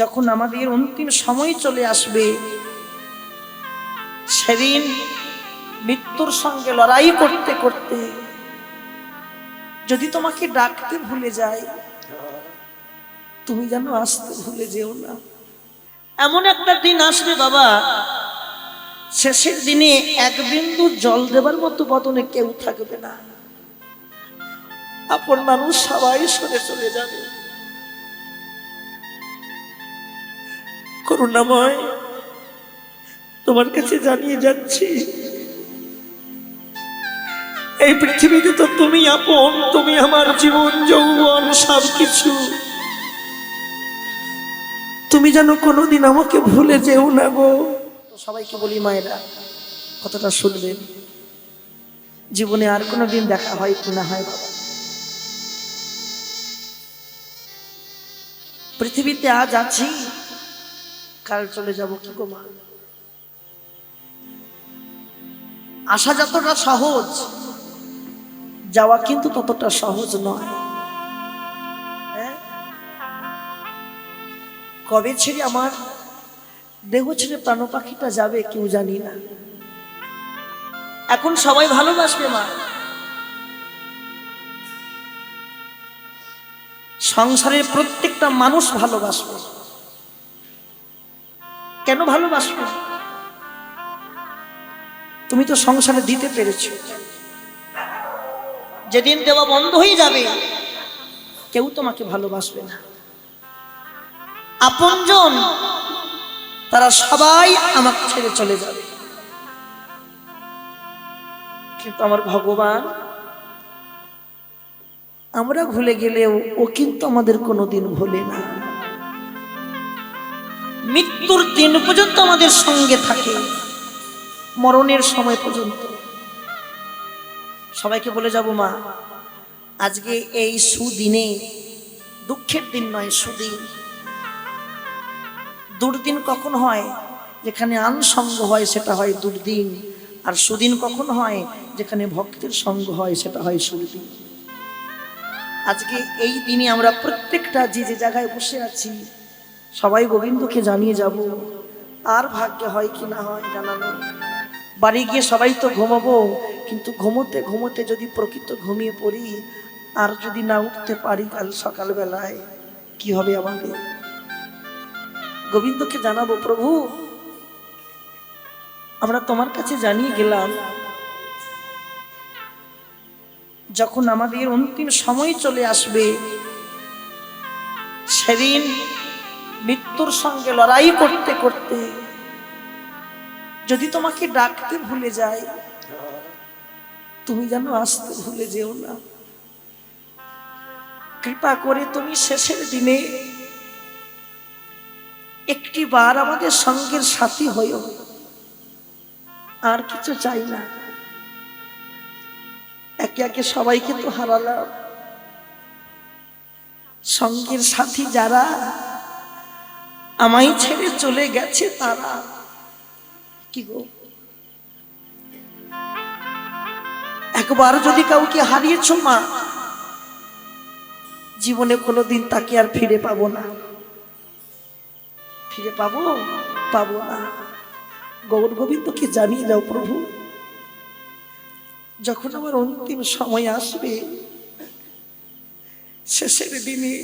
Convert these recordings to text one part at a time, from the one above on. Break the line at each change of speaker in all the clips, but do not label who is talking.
যখন আমাদের অন্তিম সময় চলে আসবে, সেদিন মৃত্যুর সঙ্গে লড়াই করতে করতে যদি তোমাকে ডাকতে ভুলে যায়, তুমি যেন আসতে ভুলে যেও না। এমন একটা দিন আসবে বাবা, শেষের দিনে এক বিন্দু জল দেবার মতো বদনে কেউ থাকবে না। আপন মানুষ সবাই সরে চলে যাবে। করুণাময় তোমার কাছে জানিয়ে যাচ্ছি, এই পৃথিবীতে তো তুমি আপন, তুমি আমার জীবন, যৌবন সব কিছু তুমি যেন কোনোদিন আমাকে ভুলে যেও না গো। সবাইকে বলি মায়েরা কতটা শুনবেন জীবনে আর কোনো দিন দেখা হয় কি না হয় বাবা পৃথিবীতে আজ আছি কাল চলে যাব কি গো মা? আসা যতটা সহজ, যাওয়া কিন্তু ততটা সহজ নয়। হ্যাঁ? কবে ছেড়ে আমার দেহ ছেড়ে প্রাণ পাখিটা যাবে কেউ জানি না। এখন সবাই ভালোবাসবে মা। সংসারের প্রত্যেকটা মানুষ ভালোবাসবে। কেন ভালোবাসবে তুমি তো সংসারে দিতে পেরেছ। যেদিন দেওয়া বন্ধ হয়ে যাবে, কেউ তোমাকে ভালোবাসবে না। আপনজন, তারা সবাই আমাকে ছেড়ে চলে যাবে। কিন্তু আমার ভগবান, আমরা ভুলে গেলেও ও কিন্তু আমাদের কোনোদিন ভোলে না। মৃত্যুর দিন পর্যন্ত আমাদের সঙ্গে থাকে। মরণের সময় পর্যন্ত। সবাইকে বলে যাব, মা, আজকে এই সুদিনে, দুঃখের দিন নয়, সুদিন। দুর্দিন কখন হয়, যেখানে আনসঙ্গ হয়, সেটা হয় দুর্দিন। আর সুদিন কখন হয়, যেখানে ভক্তের সঙ্গ হয়, সেটা হয় সুদিন। আজকে এই দিনে আমরা প্রত্যেকটা যে যে জায়গায় বসে আছি সবাই গোবিন্দকে জানিয়ে যাব, আর ভাগ্যে হয় কি না হয় জানানো বাড়ি গিয়ে সবাই তো ঘুমাবো, কিন্তু ঘুমোতে ঘুমোতে যদি প্রকৃত ঘুমিয়ে পড়ি, আর যদি না উঠতে পারি কাল সকালবেলায়, কি হবে আমাদের? গোবিন্দকে জানাব, প্রভু, আমরা তোমার কাছে জানিয়ে গেলাম, যখন আমাদের অন্তিম সময় চলে আসবে, সেদিন মৃত্যুর সঙ্গে লড়াই করতে করতে যদি তোমাকে ডাকতে ভুলে যায় তুমি যেন আসতে ভুলে যেও না। কৃপা করে তুমি শেষের দিনে একটি বার আমাদের সঙ্গের সাথী হইও আর কিছু চাই না। একে একে সবাইকে তো হারালাম। সঙ্গের সাথী যারা আমায় ছেড়ে চলে গেছে তারা। কি গো? একবার যদি কাউকে হারিয়েছ মা, জীবনে কোনোদিন তাকে আর ফিরে পাবো না। ফিরে পাবো? পাবো না। গৌর গোবিন্দকে জানিয়ে দাও প্রভু, যখন আমার অন্তিম সময় আসবে, শেষের দিনে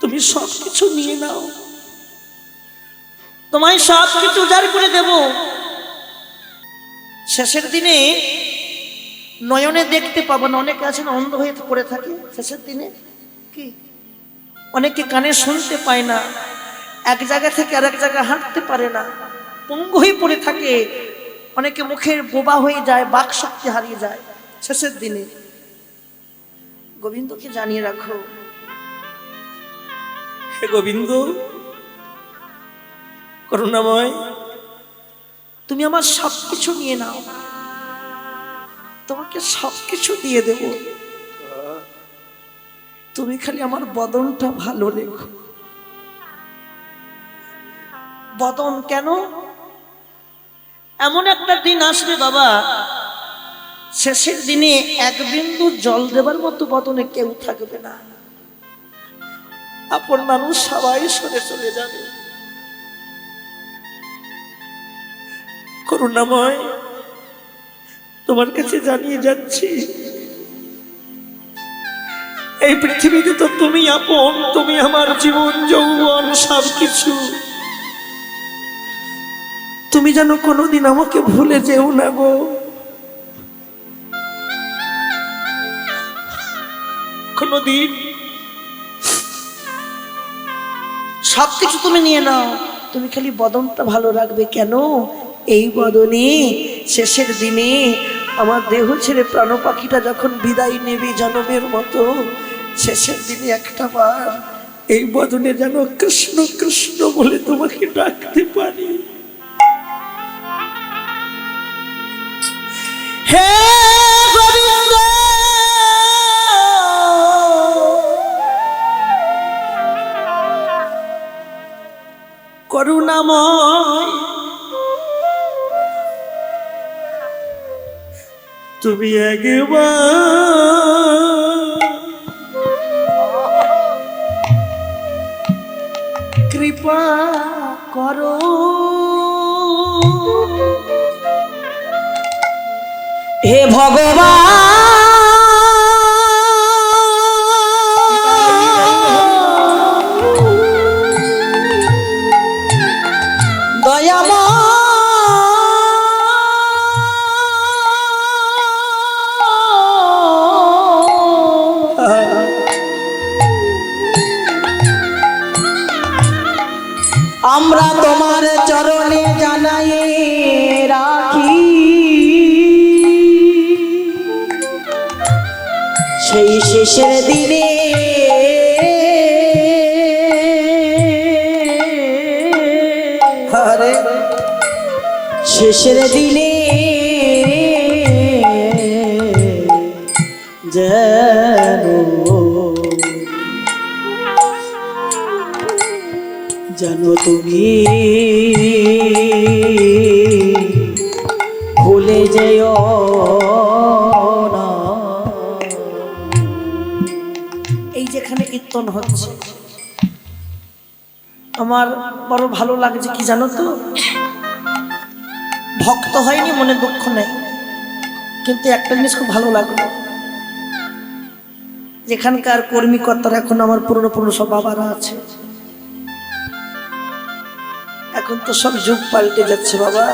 তুমি সব কিছু নিয়ে নাও। তোমায় সব কিছু উজাড় করে দেব। শেষের দিনে নয়নে দেখতে পাবো না, অনেকে আছেন অন্ধ হয়ে পড়ে থাকে। শেষের দিনে কি? অনেকে কানে শুনতে পায় না, এক জায়গা থেকে আরেক জায়গায় হাঁটতে পারে না, পঙ্গু হয়ে পড়ে থাকে। অনেকে মুখের বোবা হয়ে যায় বাক শক্তি হারিয়ে যায়। শেষের দিনে গোবিন্দকে জানিয়ে রাখো হে গোবিন্দ, করুণাময়, তুমি আমার সব কিছু নিয়ে নাও। তোমাকে সব কিছু দিয়ে দেব। তুমি খালি আমার বদনটা ভালো রেখো। বদন কেন? এমন একটা দিন আসবে বাবা, শেষের দিনে এক বিন্দু জল দেবার মতো বদনে কেউ থাকবে না। আপন মানুষ সবাই সরে চলে যাবে। করুণাময়, তোমার কাছে জানিয়ে যাচ্ছি, এই পৃথিবীতে তো তুমি আপন, তুমি আমার জীবন, যৌবন সব কিছু তুমি যেন কোনোদিন আমাকে ভুলে যেও না গো। কোনোদিন সব কিছু তুমি নিয়ে নাও। তুমি খালি বদনটা ভালো রাখবে কেন? এই বদনে শেষের দিনে আমার দেহ ছেড়ে প্রাণ পাখিটা যখন বিদায় নেবে জনমের মতো, শেষের দিনে একটা বার এই বদনে যেন কৃষ্ণ কৃষ্ণ বলে তোমাকে ডাকতে পারি। হে করুণাময়। তুমি কৃপা করো।
হে ভগবান! সেই শেষের দিনে শেষের দিনে যেন জানো তুমি ভুলে যেও।
কীর্তন হচ্ছে। আমার বড় ভালো লাগছে কি জানো তো? ভক্ত হয়নি, মনে দুঃখ নেই। কিন্তু একটা জিনিস খুব ভালো লাগল। যেখানকার কর্মী কর্তারা এখন আমার পুরনো পুরনো সব বাবারা আছে। এখন তো সব যুগ পাল্টে যাচ্ছে বাবা।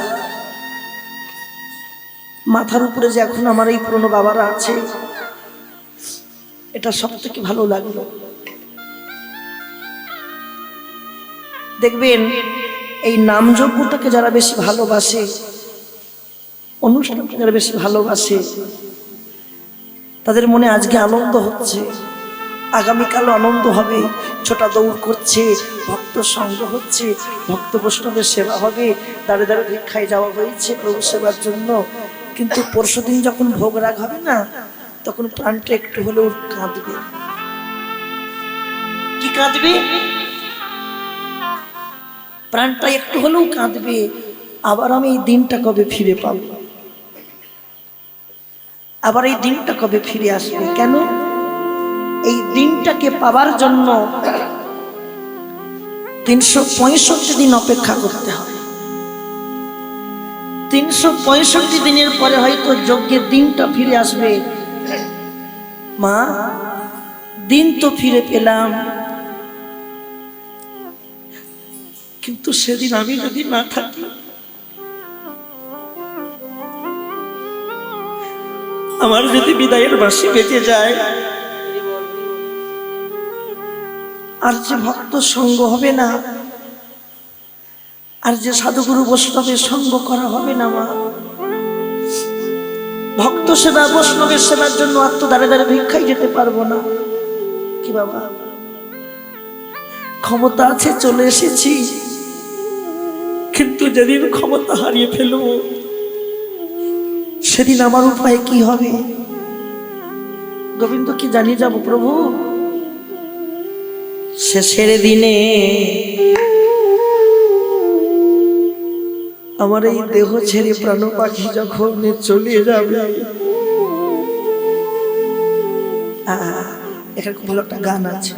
মাথার উপরে যে এখন আমার এই পুরনো বাবারা আছে, এটা সব থেকে ভালো লাগল। দেখবেন, এই নামযজ্ঞটাকে যারা বেশি ভালোবাসে অনুষ্ঠানকে যারা বেশি ভালোবাসে, তাদের মনে আজকে আনন্দ হচ্ছে। আগামীকালও আনন্দ হবে। ছোটা দৌড় করছে, ভক্ত সঙ্গ হচ্ছে, ভক্ত বৈষ্ণবের সেবা হবে দাঁড়ে দাঁড়ে ভিক্ষায় যাওয়া হয়েছে প্রভু সেবার জন্য। কিন্তু পরশুদিন যখন ভোগ রাগ হবে না, তখন প্রাণটা একটু হলেও কাঁদবে। কি কাঁদবে? প্রাণটা একটু হলেও কাঁদবে, আবার আমি এই দিনটা কবে ফিরে পাব? আবার এই দিনটা কবে ফিরে আসবে? কেন? এই দিনটাকে পাবার জন্য তিনশো পঁয়ষট্টি দিন অপেক্ষা করতে হবে। তিনশো পঁয়ষট্টি দিনের পরে হয়তো যজ্ঞের দিনটা ফিরে আসবে। মা, দিন তো ফিরে পেলাম। কিন্তু সেদিন আমি যদি না থাকি, আমার যদি বিদায়ের বাসি বেঁচে যায়, আর যে ভক্ত সঙ্গ হবে না, আর যে সাধুগুরু বৈষ্ণবের সঙ্গ করা হবে না, মা, ভক্ত সেবা, বৈষ্ণবের সেবার জন্য আত্ম দাঁড়ে দাঁড়ে ভিক্ষাই যেতে পারব না। কি বাবা? ক্ষমতা আছে, চলে এসেছি। কিন্তু যেদিন ক্ষমতা হারিয়ে ফেলব, সেদিন আমার উপায় কি হবে? গোবিন্দ, কি জানিয়ে যাব প্রভু? শেষের দিনে আমার এই দেহ ছেড়ে প্রাণ পাখি যখন চলে যাবে এখানে খুব ভালো একটা গান আছে।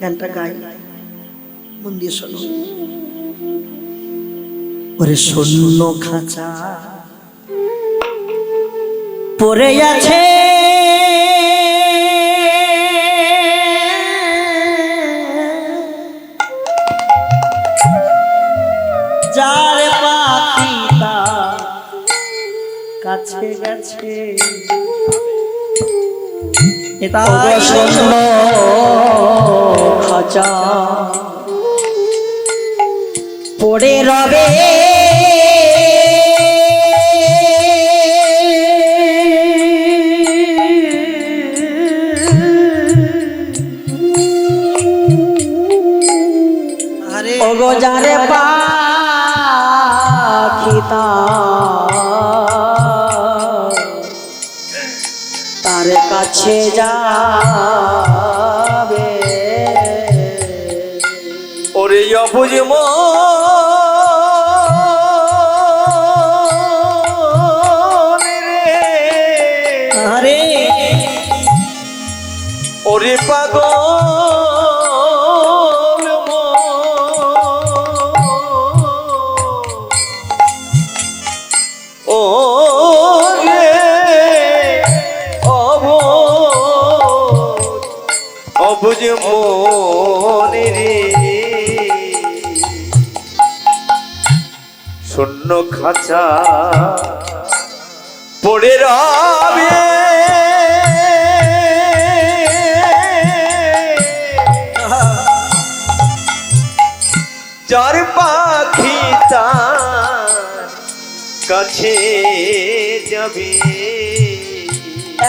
গানটা গাই, মন দিয়ে শোনো। ওরে শূন্য খাঁচা। পরে আছে। যার কাছে গেছে
শূন্য খাঁচা। পড়ে রবে। যারে পাখিতা তার কাছে যাবে।
ওরে অবুজ অবুজ মনে শূন্য খাঁচা পড়ে রবে। যার পাখি কাছে যাবে।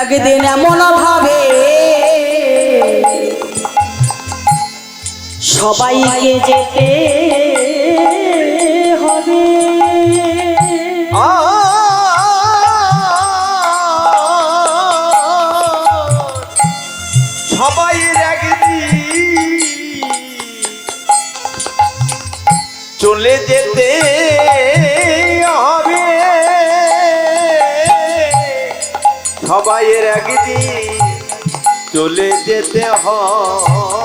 একদিন এমন ভাবে সবাইকে যেতে হবে।
সবাই চলে যেতে হবে। সবাইয়ের একদিন চলে যেতে হবে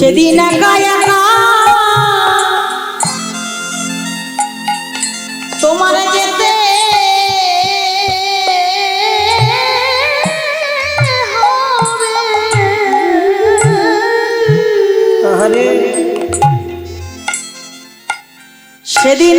সেদিন তোমার যেতে সেদিন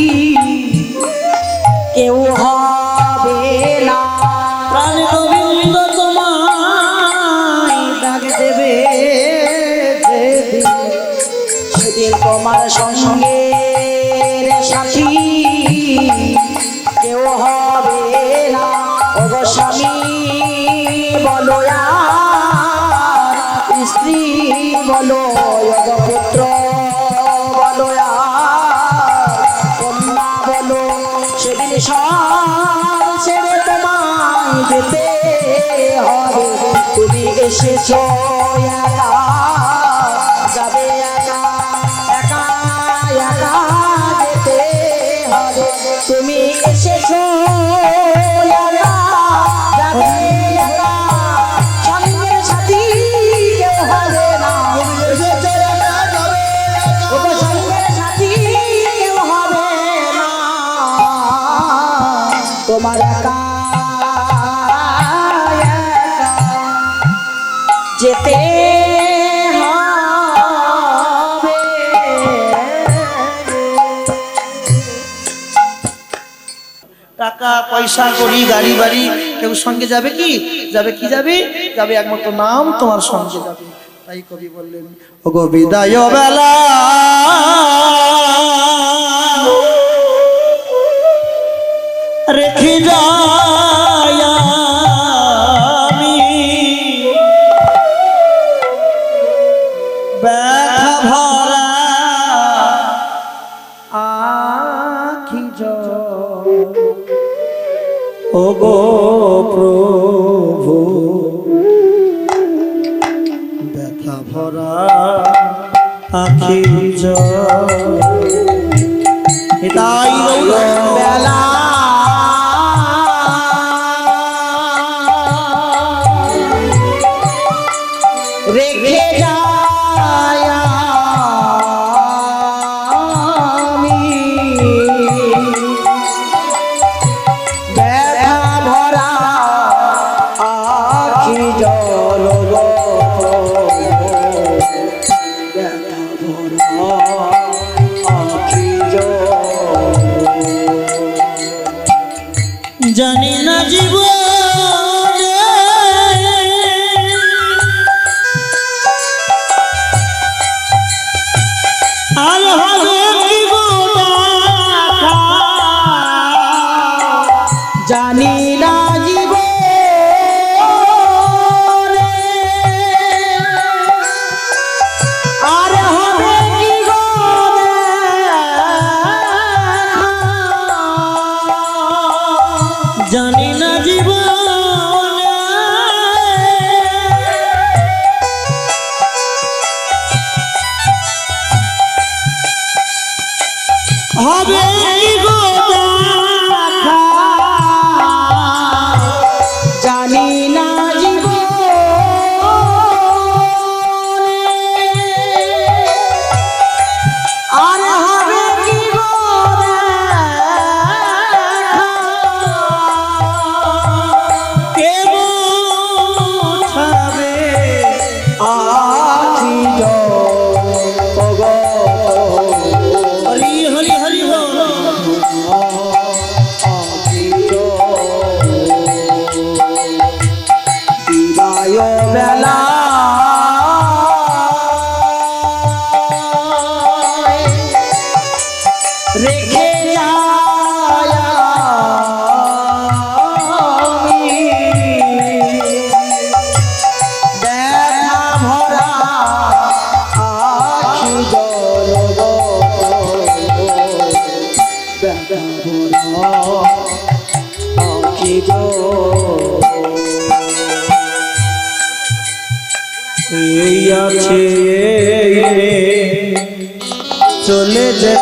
কেউ হবে এসেছ একা যাবে একা একা একা তুমি এসেছ পয়সা করি, গাড়ি বাড়ি, কেউ সঙ্গে যাবে কি? যাবে কি যাবে? যাবে একমাত্র নাম, তোমার সঙ্গে যাবে। তাই কবি বললেন ও গো বিদায় বেলা। রেখে যা। ওগো প্রভু। ব্যথা ভরা আখি জয় তাই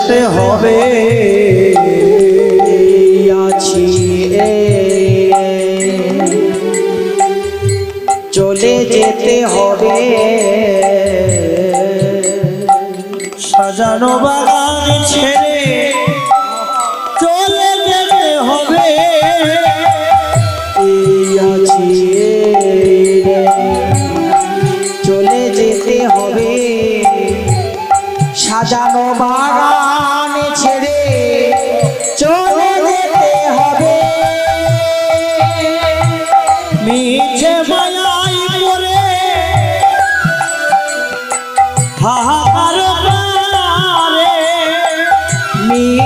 করতে হবে। আছি চলে যেতে হবে। সাজানো বাগান ছেড়ে হাহাকার
রে মি